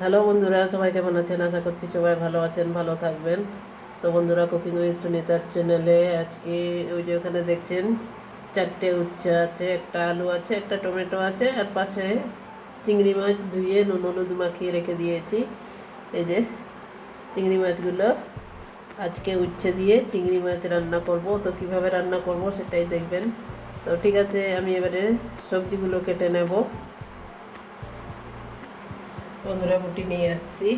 Hello বন্ধুরা, সবাই কেমন আছেন? আশা করছি সবাই ভালো আছেন, ভালো থাকবেন। তো বন্ধুরা, কুকিং উইথ সুনিতার চ্যানেলে আজকে ওই যে ওখানে দেখছেন, চারটে উচ্ছে আছে, একটা আলু আছে, একটা টমেটো আছে, আর পাশে চিংড়ি মাছ ধুয়ে নুন হলুদ মাখিয়ে রেখে দিয়েছি। এই যে চিংড়ি মাছগুলো আজকে উচ্ছে দিয়ে চিংড়ি মাছ রান্না করব। তো কীভাবে রান্না করব সেটাই দেখবেন। তো ঠিক আছে, আমি এবারে সবজিগুলো কেটে নেব। বন্ধুরা বুটি নিয়ে আসছি।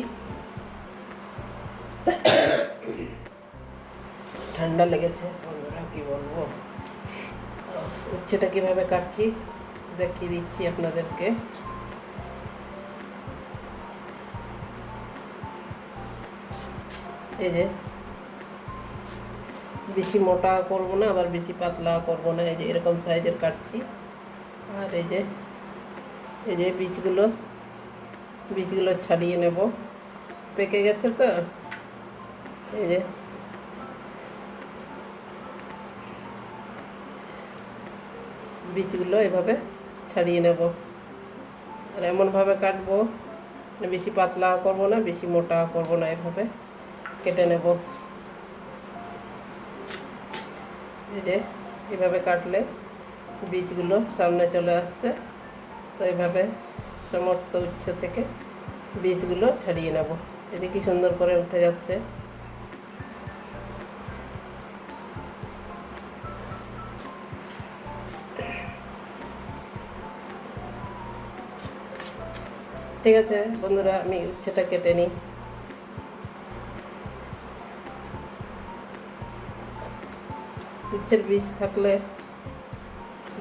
ঠান্ডা লেগেছে, বন্ধুরা, কি বলব? উচ্ছেটা কীভাবে কাটছি, দেখিয়ে দিচ্ছি আপনাদেরকে। এই যে, বেশি মোটা করব না, আবার বেশি পাতলা করব না, এই যে এরকম সাইজের কাটছি। আর এই যে এই যে বীজগুলো বীজগুলো ছাড়িয়ে নেব। পেকে গেছে তো? এই যে। বীজগুলো এভাবে ছাড়িয়ে নেব। আর এমনভাবে কাটবো মানে বেশি পাতলা করব না, বেশি মোটা করব না, এভাবে কেটে নেব। এই যে, এভাবে কাটলে বীজগুলো সামনে চলে আসছে। তো এভাবে সমস্ত উচ্ছে থেকে বীজগুলো ছাড়িয়ে নেব। এতে কি সুন্দর করে উঠে যাচ্ছে। ঠিক আছে, বন্ধুরা, আমি উচ্ছেটা কেটে নিই। উচ্ছের বীজ থাকলে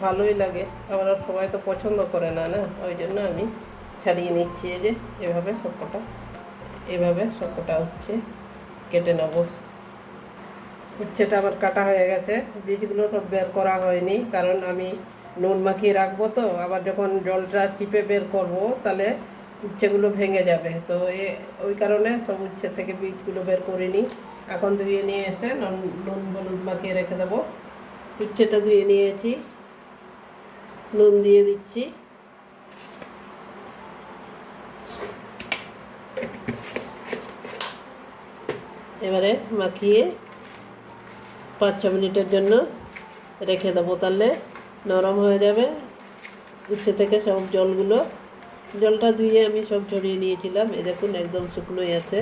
ভালোই লাগে। আবার সবাই তো পছন্দ করে না না? ওই জন্য আমি ছাড়িয়ে নিচ্ছি যে, এভাবে সবকটা এভাবে সবকটা হচ্ছে, কেটে নেব। উচ্ছেটা আবার কাটা হয়ে গেছে। বীজগুলো সব বের করা হয়নি, কারণ আমি নুন মাখিয়ে রাখব তো, আবার যখন জলটা চিপে বের করব, তাহলে উচ্ছেগুলো ভেঙে যাবে। তো এ, ওই কারণে সব উচ্ছে থেকে বীজগুলো বের করিনি। এখন ধুয়ে নিয়ে এসে নুন নুন মাখিয়ে রেখে দেবো। উচ্ছেটা ধুয়ে নিয়েছি। নুন দিয়ে দিচ্ছি। এবারে মাখিয়ে পাঁচ ছ মিনিটের জন্য রেখে দেবো তাহলে নরম হয়ে যাবে। উচ্ছে থেকে সব জলগুলো। জলটা ধুয়ে আমি সব ছড়িয়ে নিয়েছিলাম। এ দেখুন, একদম শুকনোই আছে।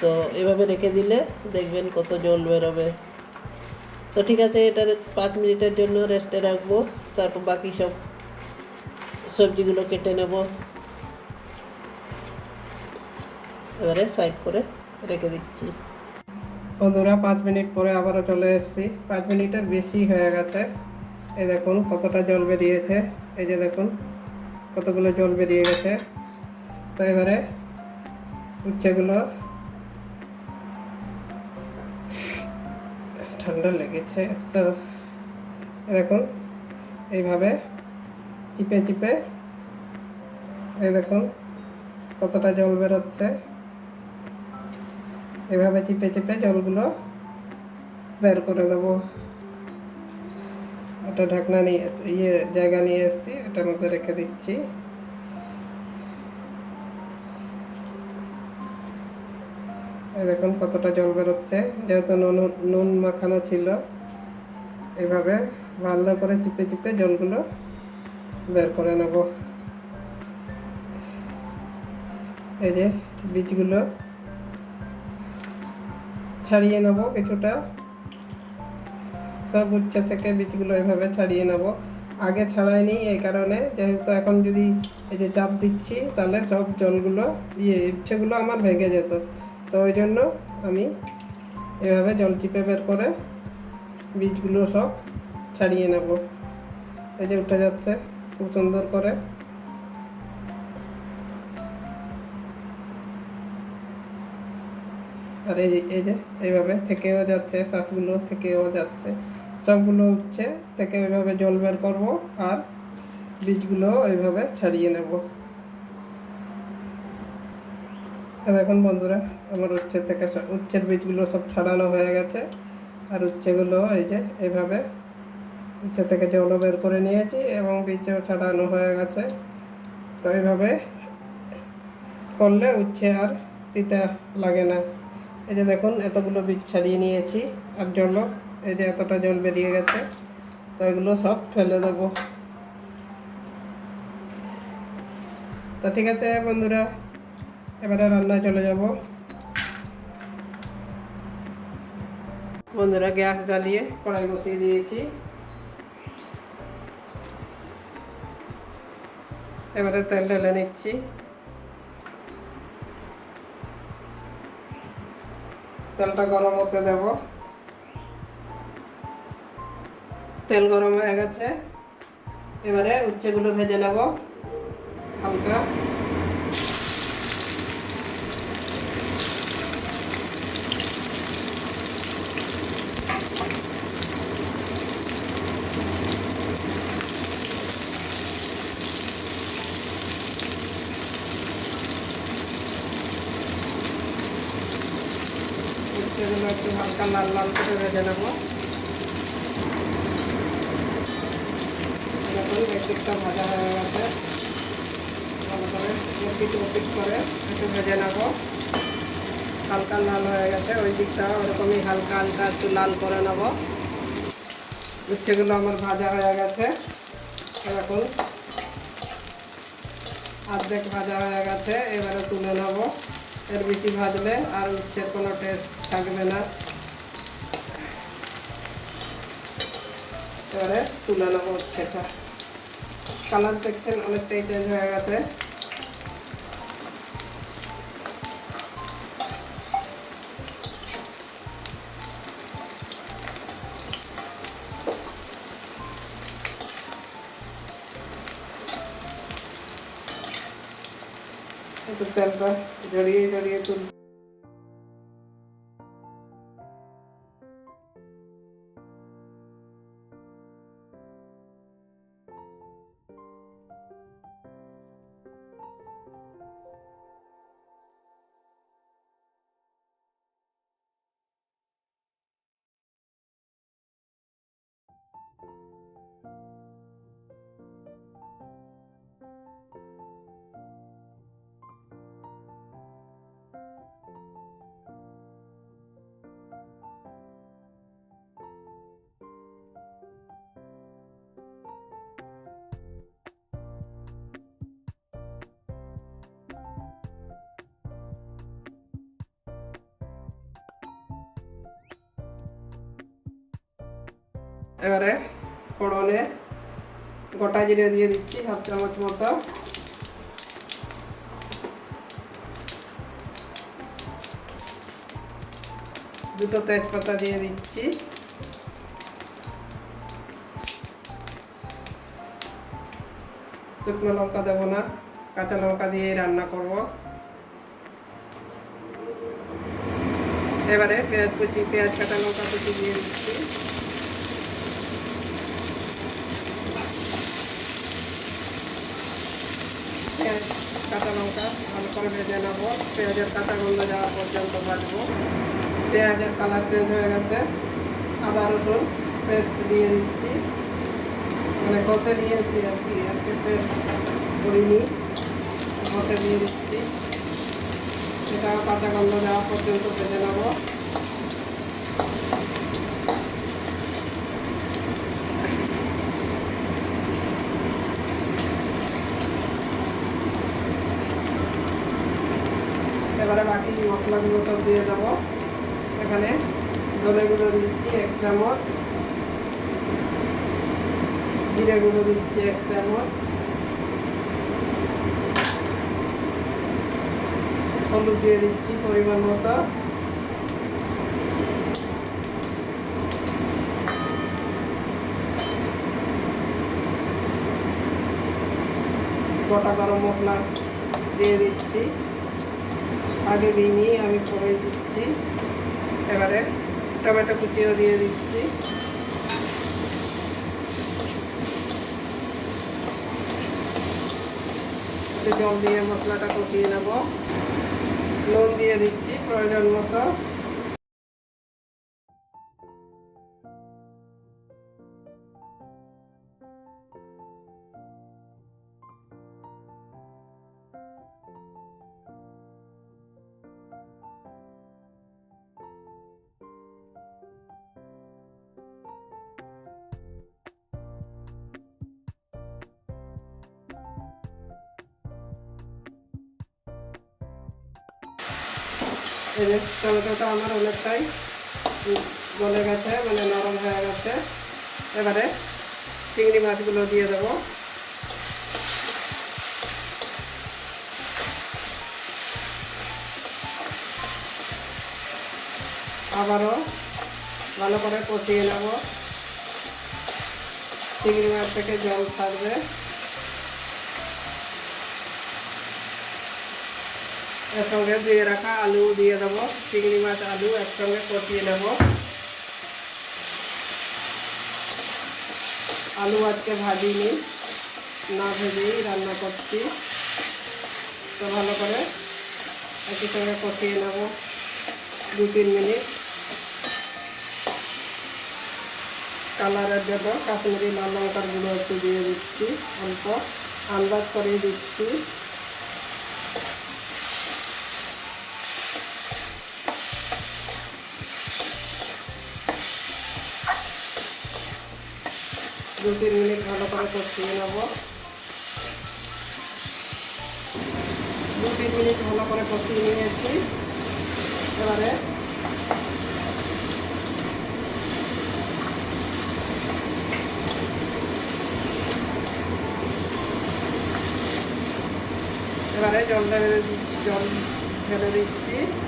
তো এভাবে রেখে দিলে দেখবেন কত জল বেরোবে। তো ঠিক আছে এটা পাঁচ মিনিটের জন্য রেস্টে রাখব। তারপর বাকি সব সবজিগুলো কেটে নেব। এবারে সাইড করে রেখে দিচ্ছি। বন্ধুরা, পাঁচ মিনিট পরে আবারও চলে এসেছি। পাঁচ মিনিটের বেশি হয়ে গেছে। এই দেখুন কতটা জল বেরিয়েছে। এই যে দেখুন কতগুলো জল বেরিয়ে গেছে। তো এবারে উচ্ছেগুলো ঠান্ডা লেগেছে। তো দেখুন এইভাবে চিপে চিপে। এই দেখুন, কতটা জল বেরোচ্ছে। এভাবে চিপে চিপে জলগুলো বের করে দেবো। একটা ঢাকনা নিয়ে ইয়ে জায়গা নিয়ে এসেছি, এটার মধ্যে রেখে দিচ্ছি। দেখুন, কতটা জল বেরোচ্ছে। যেহেতু নুন নুন মাখানো ছিল এইভাবে ভালো করে চিপে চিপে জলগুলো বের করে নেব। এই যে বীজগুলো ছাড়িয়ে নেব কিছুটা। সব উচ্চে থেকে বীজগুলো এভাবে ছাড়িয়ে নেব। আগে ছাড়াইনি এই কারণে, যেহেতু এখন যদি এই যে চাপ দিচ্ছি, তাহলে সব জলগুলো ইয়ে উচ্ছেগুলো আমার ভেঙে যেত। তো ওই জন্য আমি এভাবে জল চিপে বের করে বীজগুলো সব ছাড়িয়ে নেব। এই যে উঠে যাচ্ছে খুব সুন্দর করে। আর এই এই যে, এইভাবে থেকেও যাচ্ছে শ্বাসগুলো থেকেও যাচ্ছে। সবগুলো উঠছে, থেকে ওইভাবে জল বের করব আর বীজগুলো ওইভাবে ছাড়িয়ে নেব। দেখুন বন্ধুরা, আমার উচ্ছে থেকে উচ্ছের বীজগুলো সব ছাড়ানো হয়ে গেছে। আর উচ্ছেগুলো এই যে এইভাবে উচ্ছে থেকে জলও বের করে নিয়েছি এবং বীজও ছাড়ানো হয়ে গেছে। তো এইভাবে করলে উচ্ছে আর তিতা লাগে না। এই যে দেখুন, এতগুলো বীজ ছাড়িয়ে নিয়েছি আর জল এই যে এতটা জল বেরিয়ে গেছে। তো এগুলো সব ফেলে দেবো। তো ঠিক আছে বন্ধুরা, এবারে রান্নায় চলে যাব। বন্ধুরা, গ্যাস জ্বালিয়ে কড়াই বসিয়ে দিয়েছি। এবারে তেল ঢেলে নিচ্ছি। তেলটা গরম হতে দেব। তেল গরম হয়ে গেছে। এবারে উচ্ছেগুলো ভেজে নেব। হালকা। উচ্ছেগুলো একটু হালকা লাল লাল করে ভেজে নেব। দেখুন একদিকটা ভাজা হয়ে গেছে। ভালো করে এপিট ওপিট করে একটু ভেজে নেব। হালকা লাল হয়ে গেছে, ওই দিকটা ওরকমই হালকা হালকা একটু লাল করে নেব। উচ্ছেগুলো আমার ভাজা হয়ে গেছে। এরকম অর্ধেক ভাজা হয়ে গেছে, এবারে তুলে নেব। এর বেশি ভাজলে আর উচ্ছের কোনো টেস্ট থাকবে না এবারে তুলে নেব উচ্ছেটা কালার দেখছেন অনেকটাই চেঞ্জ হয়ে গেছে। জড়িয়ে জড়িয়ে তুল এবারে ফোড়নে গোটা জিরে দিয়ে দিচ্ছি, হাফ চামচ মতো। দুটো তেজপাতা দিয়ে দিচ্ছি। শুকনো লঙ্কা দেবো না, কাঁচা লঙ্কা দিয়ে রান্না করব। এবারে পেঁয়াজ কুচি, পেঁয়াজ কাটা লঙ্কা কুচি দিয়ে দিচ্ছি পেঁয়াজ কাঁচা লঙ্কা ভালো করে ভেজে নেব। পেঁয়াজের কাঁচা গন্ধ যাওয়া পর্যন্ত ভাজবো পেঁয়াজের কালার চেঞ্জ হয়ে গেছে। আদা, রসুন পেস্ট দিয়ে দিচ্ছি। মানে কষে দিয়েছি আর কি। আর কি পেস্ট করিনি। কষে দিয়ে দিচ্ছি। সেটাও কাঁচা গন্ধ যাওয়া পর্যন্ত ভেজে নেব এবারে বাকি মশলাগুলো দিয়ে দেবো এখানে ধনে গুঁড়ো দিচ্ছি এক চামচ, জিরে গুঁড়ো দিচ্ছি এক চামচ, হলুদ দিয়ে দিচ্ছি পরিমাণ মতো। গোটা গরম মশলা দিয়ে দিচ্ছি। আগে দিইনি আমি পরে দিচ্ছি। এবারে টমেটো কুচিও দিয়ে দিচ্ছি। জল দিয়ে মশলাটা কষিয়ে নেব। নুন দিয়ে দিচ্ছি প্রয়োজন মতো। টমেটোটা আমার অনেকটাই গলে গেছে মানে নরম হয়ে গেছে। এবারে চিংড়ি মাছগুলো দিয়ে দেবো। আবারও ভালো করে কষিয়ে নেব। চিংড়ি মাছ থেকে জল ছাড়বে। এর সঙ্গে দিয়ে রাখা আলু দিয়ে দেবো, চিংড়ি মাছ, আলু একসঙ্গে কষিয়ে নেব। আলু আজকে ভাজিনি, না ভেজেই রান্না করছি। তো ভালো করে একই সঙ্গে কষিয়ে নেব দু তিন মিনিট। কালারের জন্য কাশ্মীরি লাল লঙ্কার গুঁড়ো একটু দিয়ে দিচ্ছি, অল্প। আন্দাজ করে দিচ্ছি। দু তিন মিনিট ভালো করে কষিয়ে নেব। দু তিন মিনিট ভালো করে কষিয়ে নিয়েছি। এবারে এবারে জল ঢেলে দি- জল ঢেলে দিচ্ছি।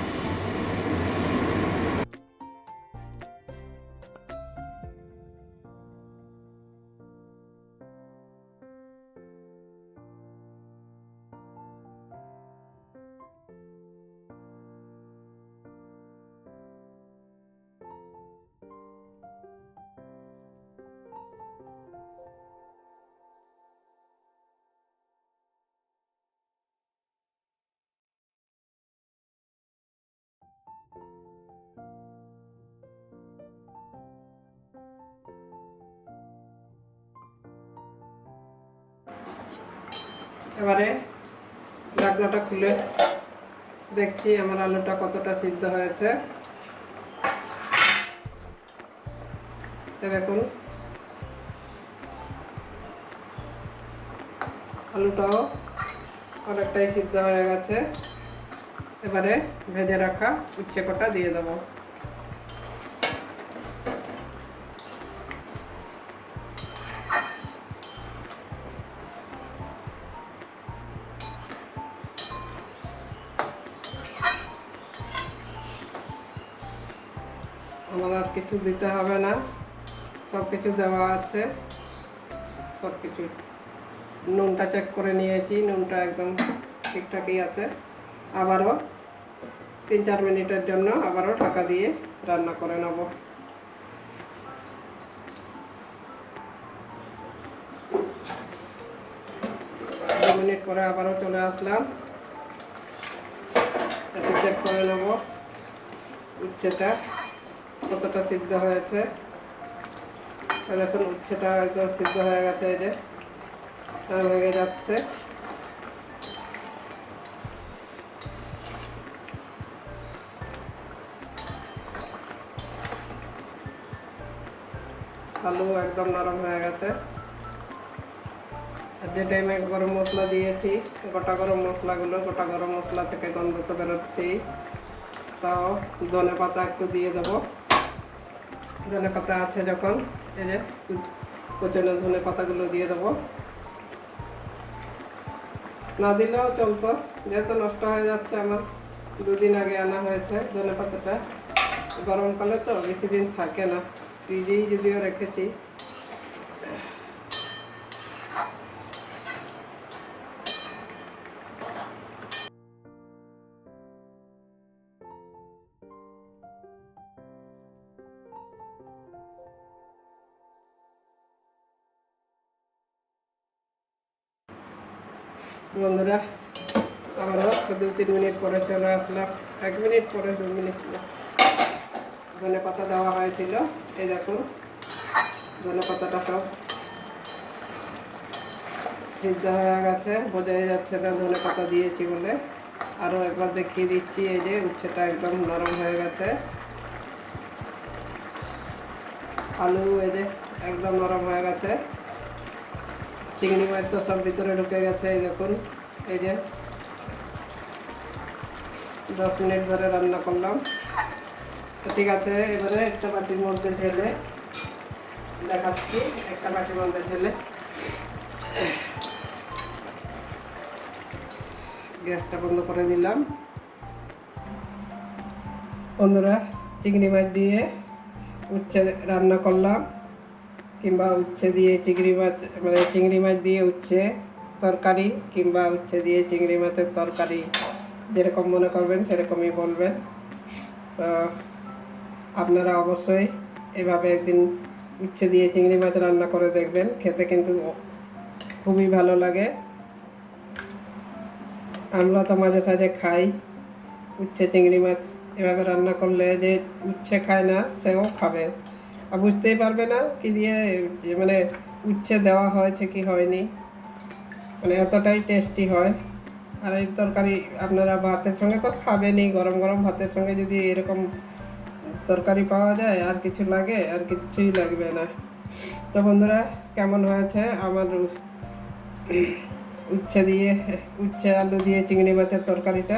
এবারে ঢাকনাটা খুলে দেখছি আমার আলুটা কতটা সিদ্ধ হয়েছে। দেখুন। আলুটাও অনেকটাই সিদ্ধ হয়ে গেছে। এবারে ভেজে রাখা উচ্ছে কটা দিয়ে দেবো। দিতে হবে না। সব কিছু দেওয়া আছে। সব কিছু নুনটা চেক করে নিয়েছি। নুনটা একদম ঠিকঠাকই আছে। আবারও তিন চার মিনিটের জন্য আবারও ঢাকা দিয়ে রান্না করে নেব। দু মিনিট পরে আবারও চলে আসলাম। চেক করে নেব। উচ্ছেটা কতটা সিদ্ধ হয়েছে? দেখুন, উচ্ছেটা একদম সিদ্ধ হয়ে গেছে, এই যে। ভেঙে যাচ্ছে। আলু একদম নরম হয়ে গেছে। আর যে টাইমে গরম মশলা দিয়েছি, গোটা গরম মশলাগুলো, গোটা গরম মশলা থেকে গন্ধ তো বেরোচ্ছি তাও ধনে পাতা একটু দিয়ে দেবো। ধনে পাতা আছে যখন, এই যে কোচনে ধনে পাতাগুলো দিয়ে দেবো। না দিলেও চলতো, যেহেতু নষ্ট হয়ে যাচ্ছে আমার, দুদিন আগে আনা হয়েছে ধনে পাতাটা। গরমকালে তো বেশি দিন থাকে না, ফ্রিজেই যদিও রেখেছি। তিন মিনিট পরে চলে আসলাম। এক মিনিট পরে দু মিনিট। ধনে পাতা দেওয়া হয়েছিল। এই দেখুন, ধনে পাতাটা সব সিদ্ধ হয়ে গেছে। বোঝাই যাচ্ছে না ধনে পাতা দিয়েছি বলে। আরও একবার দেখিয়ে দিচ্ছি, এই যে উচ্ছেটা একদম নরম হয়ে গেছে। আলু এই যে একদম নরম হয়ে গেছে। চিংড়ি মাছ তো সব ভিতরে ঢুকে গেছে, এই দেখুন। এই যে দশ মিনিট ধরে রান্না করলাম। ঠিক আছে, এবারে একটা বাটির মধ্যে ঢেলে দেখাচ্ছি, একটা বাটির মধ্যে ঢেলে। গ্যাসটা বন্ধ করে দিলাম। বন্ধুরা, চিংড়ি মাছ দিয়ে উচ্ছে রান্না করলাম, কিংবা উচ্ছে দিয়ে চিংড়ি মাছ মানে চিংড়ি মাছ দিয়ে উচ্ছে তরকারি, কিংবা উচ্ছে দিয়ে চিংড়ি মাছের তরকারি। যেরকম মনে করবেন, সেরকমই বলবেন। তো আপনারা অবশ্যই এভাবে একদিন উচ্ছে দিয়ে চিংড়ি মাছ রান্না করে দেখবেন। খেতে কিন্তু খুবই ভালো লাগে। আমরা তো মাঝে সাঝে খাই। উচ্ছে চিংড়ি মাছ এভাবে রান্না করলে যে উচ্ছে খায় না, সেও খাবে। আর বুঝতেই পারবে না কি দিয়ে মানে উচ্ছে দেওয়া হয়েছে কি হয়নি। মানে এতটাই টেস্টি হয়। আর এই তরকারি আপনারা ভাতের সঙ্গে তো খাবেনই, গরম গরম ভাতের সঙ্গে যদি এরকম তরকারি পাওয়া যায়, আর কিছু লাগে, আর কিছুই লাগবে না। তো বন্ধুরা, কেমন হয়েছে? আমার উচ্ছে দিয়ে, উচ্ছে আলু দিয়ে চিংড়ি মাছের তরকারিটা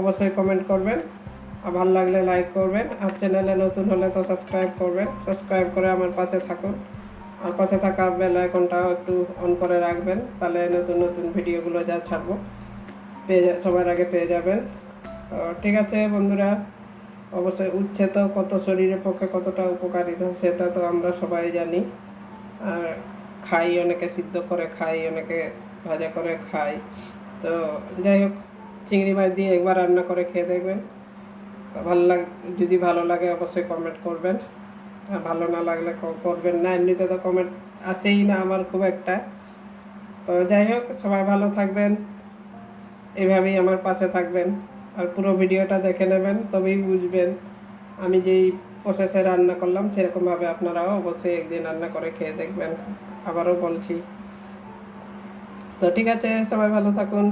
অবশ্যই কমেন্ট করবেন। আর ভালো লাগলে লাইক করবেন। আর চ্যানেলে নতুন হলে তো সাবস্ক্রাইব করবেন। সাবস্ক্রাইব করে আমার পাশে থাকুন। আর পাশে থাকা বেল একটু অন করে রাখবেন। তাহলে নতুন নতুন ভিডিওগুলো যা ছাড়বো। পেয়ে যা- সবার আগে পেয়ে যাবেন। তো ঠিক আছে বন্ধুরা, অবশ্যই উচ্ছে তো কত শরীরের পক্ষে কতটা উপকারিতা সেটা তো আমরা সবাই জানি। আর খাই অনেকে সিদ্ধ করে, খাই অনেকে ভাজা করে, খাই। তো যাই হোক, চিংড়ি মাছ দিয়ে একবার রান্না করে খেয়ে দেখবেন। তো ভালো লাগ, যদি ভালো লাগে অবশ্যই কমেন্ট করবেন। আর ভালো না লাগলে করবেন না। এমনিতে তো কমেন্ট আসেই না আমার খুব একটা। তো যাই হোক, সবাই ভালো থাকবেন। এভাবেই আমার পাশে থাকবেন আর পুরো ভিডিওটা দেখে নেবেন, তবেই বুঝবেন আমি যেই প্রসেসে রান্না করলাম সেরকমভাবে আপনারাও অবশ্যই একদিন রান্না করে খেয়ে দেখবেন। আবারও বলছি। তো ঠিক আছে, সবাই ভালো থাকুন।